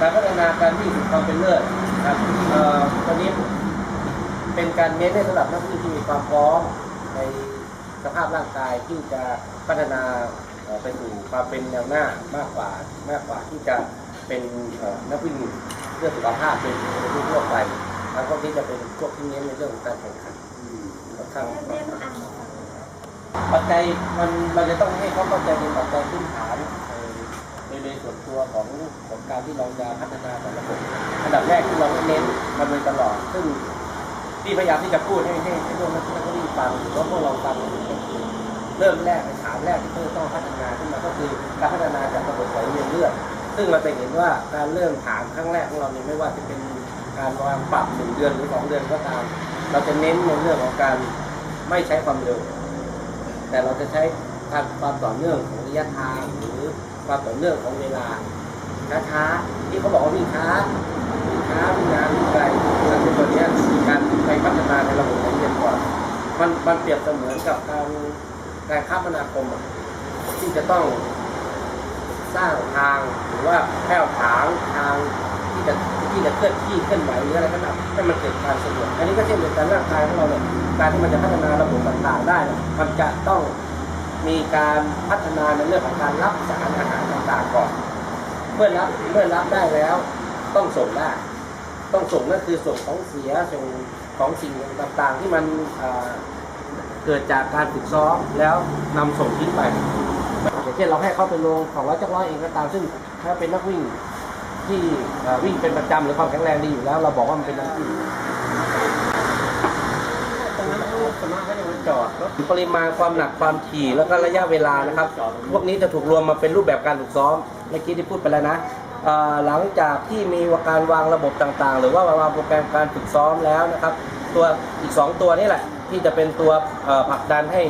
การพัฒนาการวิ่งสู่ความเป็นเลิศครับเอ่อตอนนี้เป็นการเน้นให้สำหรับนักวิ่งที่มีความพร้อมในสภาพร่างกายที่จะพัฒนาไปสู่ความเป็นแนวหน้ามากกว่ามากกว่าที่จะเป็นนักวิ่งเพื่อสุขภาพเป็นทั่วไปแล้วก็ที่จะเป็นพวกที่เน้นในเรื่องของการแข่งขันค่อนข้างเล่นอ่านปัจจัยมันมันจะต้องให้เขาเข้าใจเป็นปัจจัยพื้นฐาน วนตัวของของการที่เราจะพัฒนาแต่ละระบบอันดับแรกที่เราเน้นมาโดยตลอด ซึ่งที่พยายามที่จะพูดให้ให้ให้พวกนักนักวิ่งฟังหรือว่าพวกเราฟังก็คือเริ่มแรกในฐานแรกที่เพื่อต้องพัฒนาขึ้นมาก็คือการพัฒนาจากระบบไหลเวียนเลือดซึ่งเราจะเห็นว่าการเริ่มฐานครั้งแรกของเราเนี่ยไม่ว่าจะเป็นการวางปรับหนึ่งเดือนหรือสองเดือนก็ตาม เราจะเน้นในเรื่องของการไม่ใช้ความเร็ว แต่เราจะใช้การความต่อเนื่องของระยะทางหรือ ความต่อเนื่องของเวลาช้าๆที่เขาบอกว่าวิ่งช้าวิ่งช้าวิ่งนานวิ่งไกลนั่นคือตัวเนี้ยคือการไปพัฒนาในระบบไหลเวียนก่อนมันมันเปรียบเสมือนกับการการคมนาคมที่จะต้องสร้างทางหรือว่าแผ้วถางทางที่จะที่จะเคลื่อนที่เคลื่อนไหวหรืออะไรก็ตามให้มันเกิดการสะดวกอันนี้ก็เช่นเดียวกันร่างกายของเราเนี่ยการที่มันจะพัฒนาระบบต่างๆได้เนี่ยมันจะต้อง มีการพัฒนาในเรื่องของการรับสารอาหารต่างๆก่อน เมื่อรับเมื่อรับได้แล้วต้องส่งได้ต้องส่งนั่นคือส่งของเสียส่งของสิ่งต่างๆ ที่มันเกิดจากการฝึกซ้อมแล้วนำส่งทิ้งไปอย่างเช่นเราให้เขาไปลงของร้อยจักรร้อยเองก็ตามซึ่งถ้าเป็นนักวิ่งที่วิ่งเป็นประจำหรือความแข็งแรงดีอยู่แล้ว เราบอกว่ามันเป็นนักวิ่ง จอดรถปริมาณความหนักความถี่แล้วก็ระยะเวลานะครับ พวกนี้จะถูกรวมมาเป็นรูปแบบการฝึกซ้อมเมื่อกี้ที่พูดไปแล้วนะหลังจากที่มีการวางระบบต่างๆ หรือว่าวางโปรแกรมการฝึกซ้อมแล้วนะครับ ตัวอีก 2 ตัวนี่แหละ ที่จะเป็นตัวผลักดันให้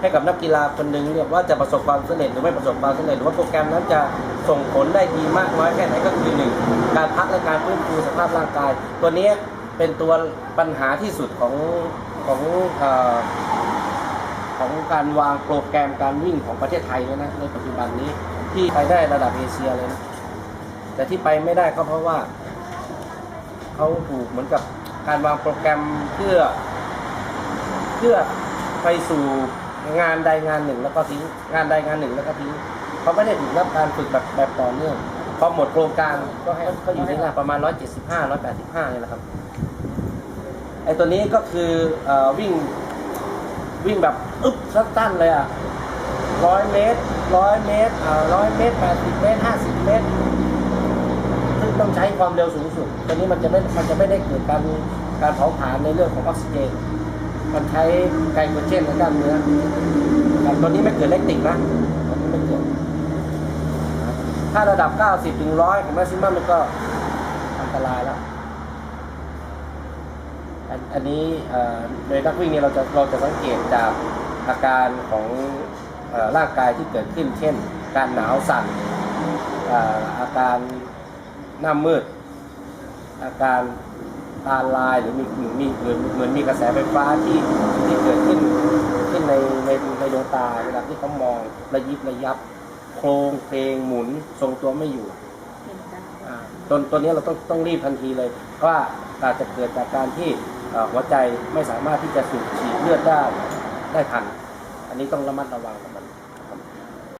ให้กับนักกีฬาคนหนึ่งเนี่ยว่าจะประสบความสำเร็จหรือไม่ประสบความสำเร็จหรือว่าโปรแกรมนั้นจะส่งผลได้ดีมากน้อยแค่ไหนก็คือหนึ่งการพักและการฟื้นฟูสภาพร่างกาย ตัวนี้ เป็นตัวปัญหาที่สุดของของอของการวางโปรแกรมการวิ่งของประเทศไทยเลยนะในปัจจุบันนี้ที่ไปได้ระดับเอเชียเลยนะแต่ที่ไปไม่ได้ก็เพราะว่าเขาถูกเหมือนกับการวางโปรแกรมเพื่อ เพื่อไปสู่งานใดงานหนึ่งแล้วก็ทิ้งงานใดงานหนึ่งแล้วก็ทิ้งเขาไม่ได้ถูกรับการฝึกแบบแบบต่อเนื่องพอหมดโครงการก็ให้เขาอยู่ในระดับประมาณ 175 185นี่แหละครับ ไอ้ตัวนี้ก็คืออวิ่งวิ่งแบบอึ๊บสั้นๆเลยอะร้อยเมตรร้อยเมตรร้อยเมตรแปดสิบเมตรห้าสิบเมตร ซึ่งต้องใช้ความเร็วสูงสุดตอนนี้มันจะไม่ มันจะไม่ได้เกิดการการเผาผลาญในเรื่องของออกซิเจน มันใช้ไกลโคเจนในกล้ามเนื้อแต่ตัวนี้ไม่เกิดเลคติกนะตัวนี้ไม่เกิด ถ้าระดับ 90ถึง100 ของแมกซิมัมมันก็อันตรายแล้ว อันอันนี้เอ่อโดยนักวิ่งเนี่ยเราจะเราจะสังเกตจากอาการของเอ่อร่างกายที่เกิดขึ้น เช่น การหนาวสั่นเอ่ออาการหน้ามืด อาการตาลายหรือมีมีเหมือนเหมือนมีกระแสไฟฟ้าที่ที่เกิดขึ้นขึ้นในในในดวงตาเวลาที่เขามองระยิบระยับ โครงเพลงหมุนทรงตัวไม่อยู่เห็นได้อ่าตัวตัวนี้เราต้องต้องรีบทันทีเลยเพราะว่าอาจจะเกิดจากการที่เอ่อ หัวใจไม่สามารถที่จะสูบฉีดเลือดได้ได้ทัน อันนี้ต้องระมัดระวังกับมัน